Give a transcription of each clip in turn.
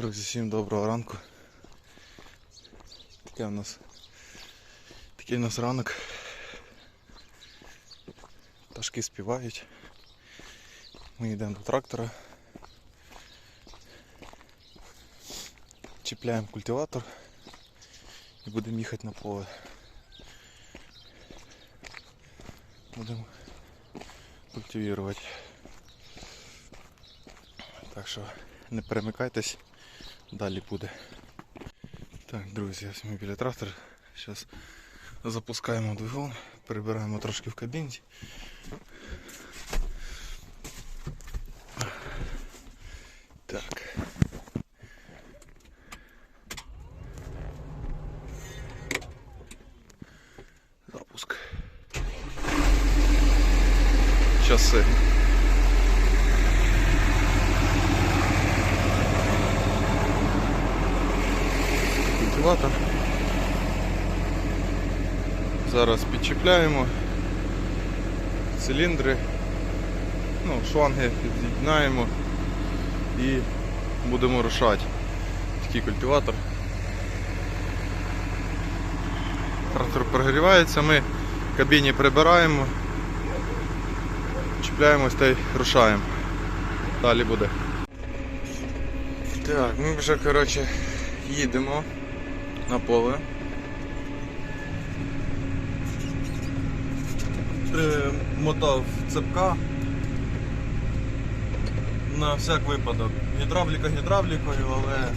Друзі, всім доброго ранку. Таке у нас такий у нас ранок. Пташки співають. Ми йдемо до трактора. Чіпляємо культиватор і будемо їхати на поле. Будемо культивувати. Так що не перемикайтесь, далі буде. Так, друзі, ось ми біля трактора. Зараз запускаємо двигун, перебираємо трошки в кабінці. Так. Запуск. Часи. Культиватор. Зараз підчіпляємо циліндри, ну, шланги під'єднаємо і будемо рушати. Такий культиватор. Трактор прогрівається, ми в кабіні прибираємо, чіпляємось та й рушаємо. Далі буде. Так, ми вже коротше їдемо на поле. Примотав цепка на всяк випадок. Гідравліка гідравлікою, але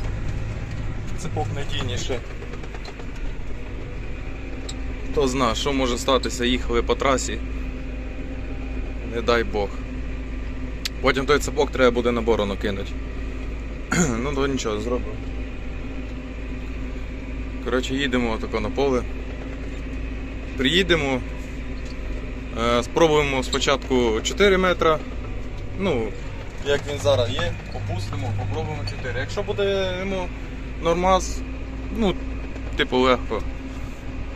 цепок надійніше. Хто зна, що може статися, їхали по трасі. Не дай Бог. Потім той цепок треба буде на борону кинути. ну то нічого, зробимо. Коротше, їдемо тако на поле. Приїдемо. Е, спробуємо спочатку 4 метра. Ну, як він зараз є, опустимо, попробуємо 4. Якщо буде йому нормаз, ну, типу легко.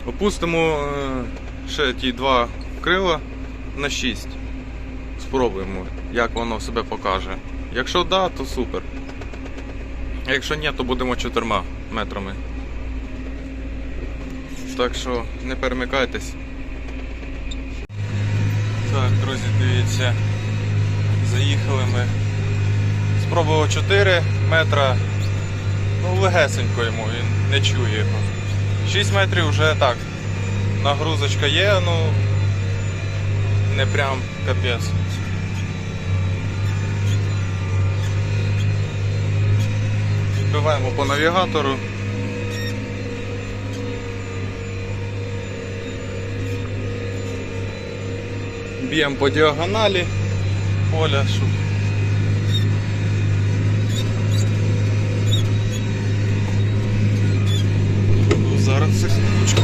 Опустимо е, ще ті два крила на 6. Спробуємо, як воно себе покаже. Якщо да, то супер. Якщо ні, то будемо 4 метрами. Так що не перемикайтесь. Так, друзі, дивіться. Заїхали ми. Спробував 4 метра. Ну, легесенько йому, він не чує його. 6 метрів вже так. Нагрузочка є, ну не прям капець. Відбиваємо по навігатору. Б'ємо по діагоналі поля, щоб Ну, Зараз секундочку.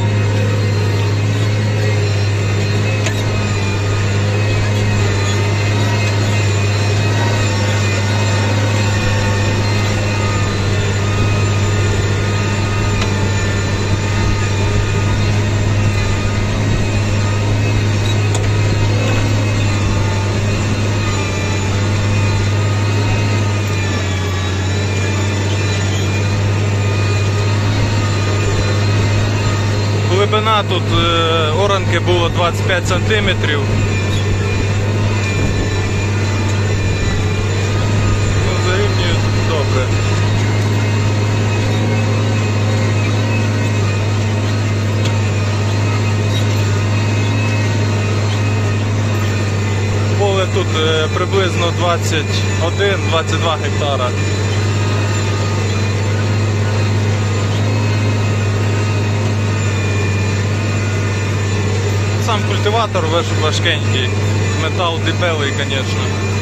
Тут е, оранки було 25 сантиметрів. Ну, зарівнює добре. Поле тут е, приблизно 21-22 гектара. Сам культиватор важкенький, метал дебелий, звісно.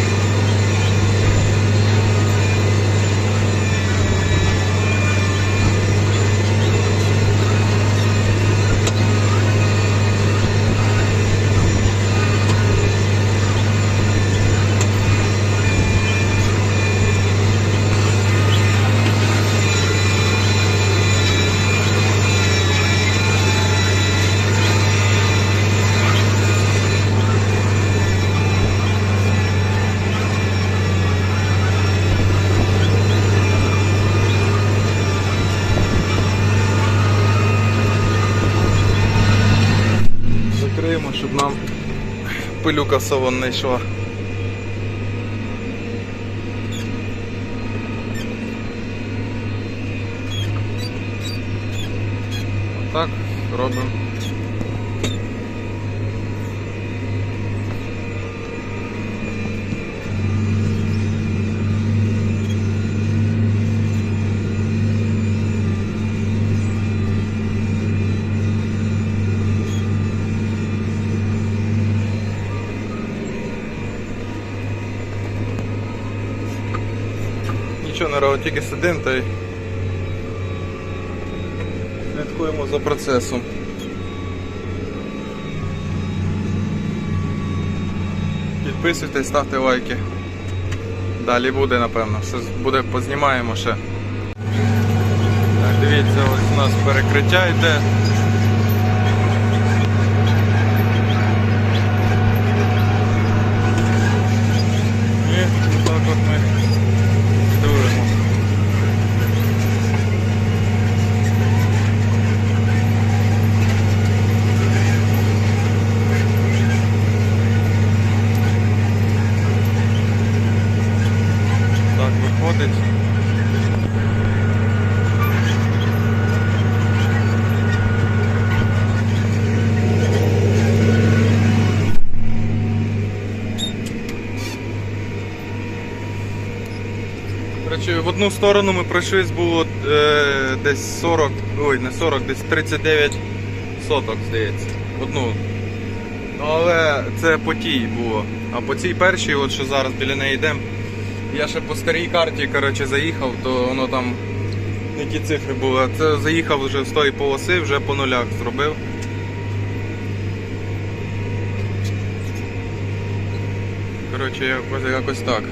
Щоб нам пилюка в салон не йшла. Отак робимо. Нічого не тільки сидимо та й слідкуємо за процесом. Підписуйтесь, ставте лайки. Далі буде, напевно. Все буде, познімаємо ще. Так, дивіться, ось у нас перекриття йде. І так от ми дивимо. Так виходить. Коротше, в одну сторону ми пройшлись було е, десь 40, ой, не 40, десь 39 соток, здається. Одну. Ну, але це по тій було. А по цій першій, от що зараз біля неї йдемо, я ще по старій карті коротше, заїхав, то воно там не ті цифри були. Це заїхав вже з тої полоси, вже по нулях зробив. Коротше, якось, якось так.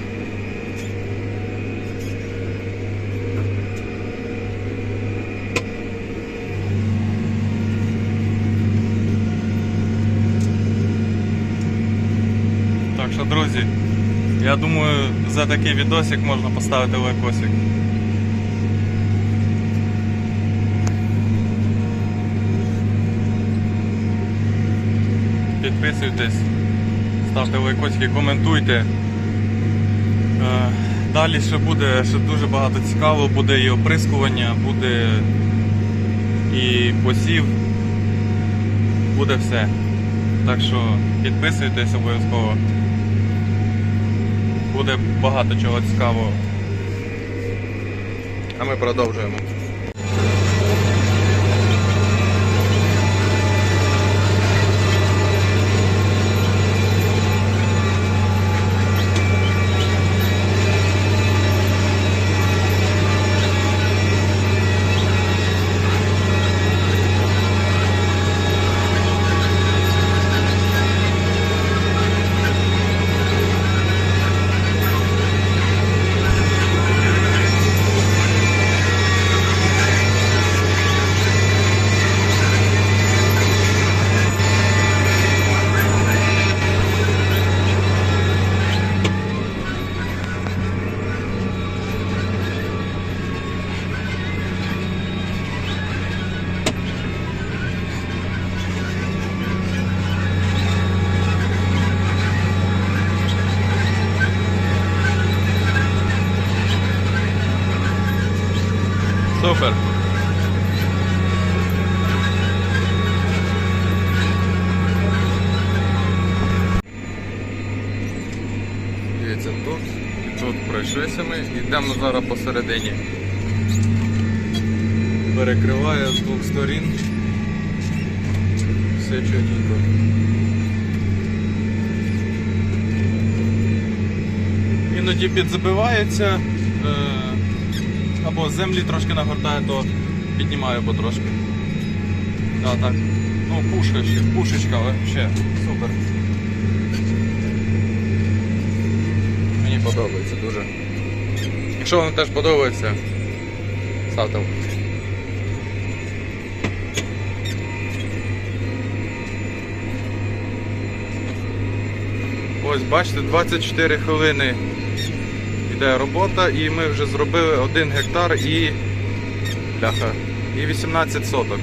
Так що, друзі, я думаю, за такий відосик можна поставити лайкосик. Підписуйтесь, ставте лайкосики, коментуйте. Е, Далі ще буде ще дуже багато цікавого, буде і оприскування, буде і посів, буде все. Так що підписуйтесь обов'язково. Буде багато чого цікавого. А ми продовжуємо. Тут пройшлися ми, йдемо зараз посередині. Перекриває з двох сторін. Все чотенько. Іноді підзабивається. Е або землі трошки нагортає, то піднімаю потрошки. Да, так. Ну, пушка ще, пушечка, вообще супер. Подобається дуже. Якщо вам теж подобається, ставте. лайк. Ось бачите, 24 хвилини йде робота і ми вже зробили 1 гектар і бляха, і 18 соток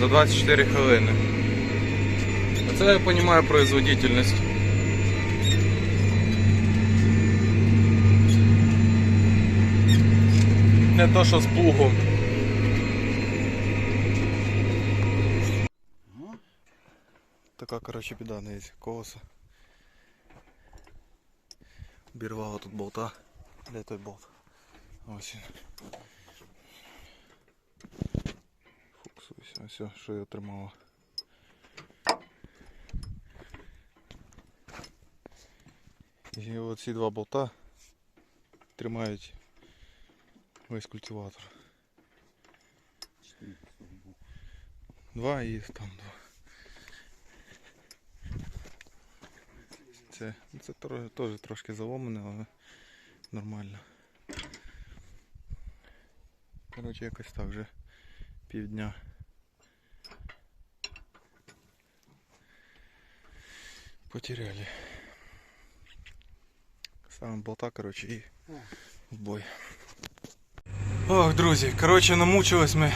за 24 хвилини. Це я розумію производительність. Не то, що з плугом. Така, коротше, біда не є колеса. Обірвало тут болта. Де той болт? Ось він. Фокусуйся, все, що його тримало. І оці два болта тримають весь культиватор. Два і там два. Це, це теж трошки заломане, але нормально. Коротше, якось так вже півдня. Потеряли. Ставимо болта, коротше, і в бой. Ох, друзі, коротше, намучились ми.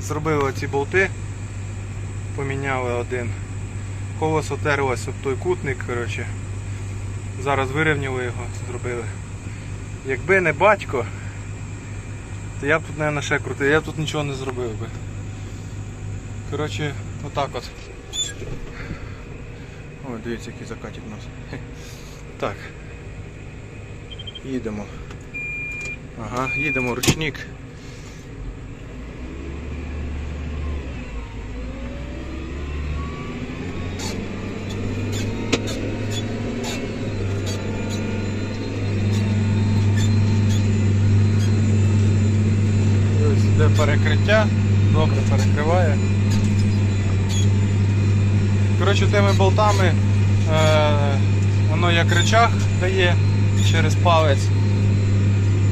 Зробили ці болти. Поміняли один. Колесо терлось об той кутник, коротше. Зараз вирівняли його, зробили. Якби не батько, то я б тут, мабуть, ще крутив, я б тут нічого не зробив би. Коротше, отак от. Ой, дивіться, який закатик у нас. Так. Їдемо. Ага, їдемо ручник. Ось перекриття, добре перекриває. Коротше, тими болтами е, воно як речах дає через палець.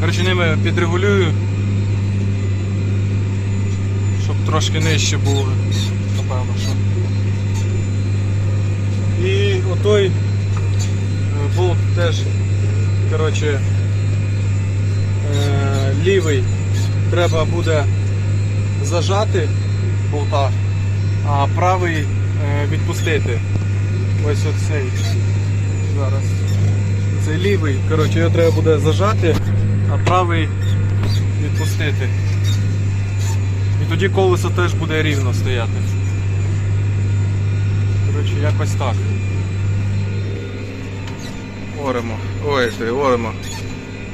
Коротше, ними підрегулюю, щоб трошки нижче було, напевно, що. І отой е, болт теж, коротше, е, лівий треба буде зажати болта, а правий е, відпустити. Ось оцей. Зараз. Цей лівий, коротше, його треба буде зажати, а правий відпустити. І тоді колесо теж буде рівно стояти. Коротше, якось так. Оремо. Ой, ти, оремо.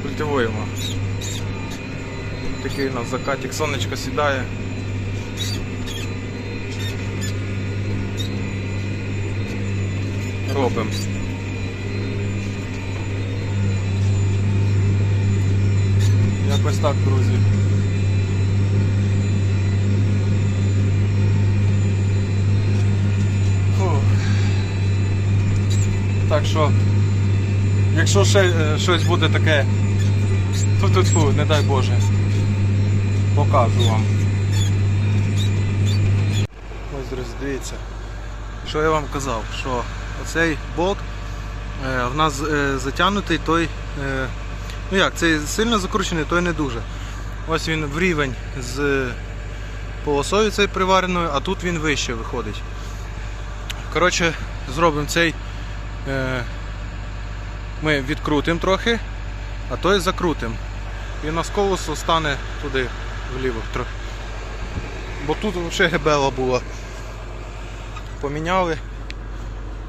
Культивуємо. Такий у нас закатик, сонечко сідає. Робимо. Якось так, друзі. Так що, якщо ще е, щось буде таке, фу-фу-фу, не дай Боже, покажу вам. Ось, друзі, дивіться. Що я вам казав, що оцей болт е, в нас е, затягнутий, той. Ну як, цей сильно закручений, той не дуже. Ось він в рівень з полосою цей привареною, а тут він вище виходить. Коротше, зробимо цей. Е, ми відкрутимо трохи, а той закрутимо. І у нас колесо стане туди вліво трохи. Бо тут взагалі гебела була. Поміняли.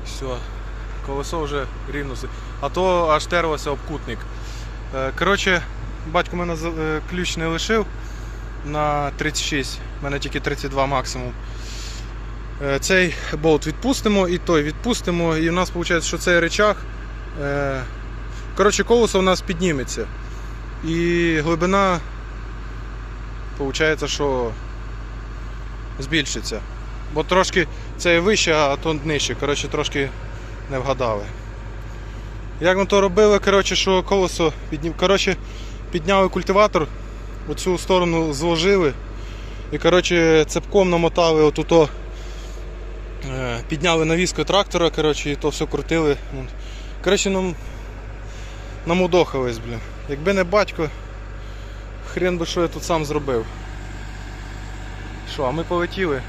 Все. Колесо вже рівно. А то аж терлося об кутник. Е, Коротше, батько мене е, ключ не лишив на 36, у мене тільки 32 максимум. Е, Цей болт відпустимо і той відпустимо, і у нас виходить, що цей речах. е, Коротше, колесо у нас підніметься. І глибина виходить, що збільшиться. Бо трошки це вище, а то нижче. Коротше, трошки не вгадали. Як ми то робили, коротше, що колесо піднім... коротше, підняли культиватор, оцю сторону зложили і коротше, цепком намотали отуто, е, підняли навіску трактора коротше, і то все крутили. Коротше, нам намудохались, блін. Якби не батько, хрен би що я тут сам зробив. Що, а ми полетіли?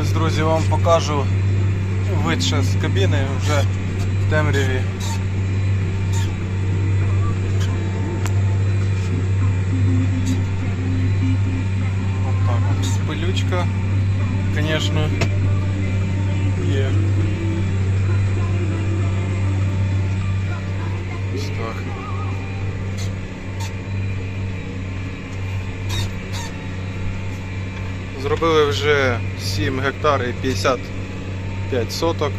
Ось, друзі, вам покажу вид з кабіни вже в темряві. От так от. Пилючка, звісно, є. Ось. Зробили вже 7 гектар і 55 соток.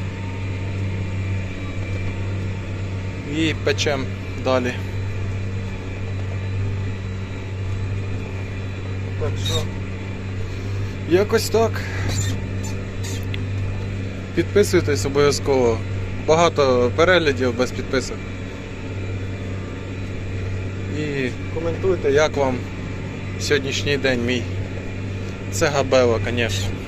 І печем далі. Так що якось так. Підписуйтесь обов'язково. Багато переглядів без підписок. І коментуйте, як вам сьогоднішній день мій. Це габело, звісно.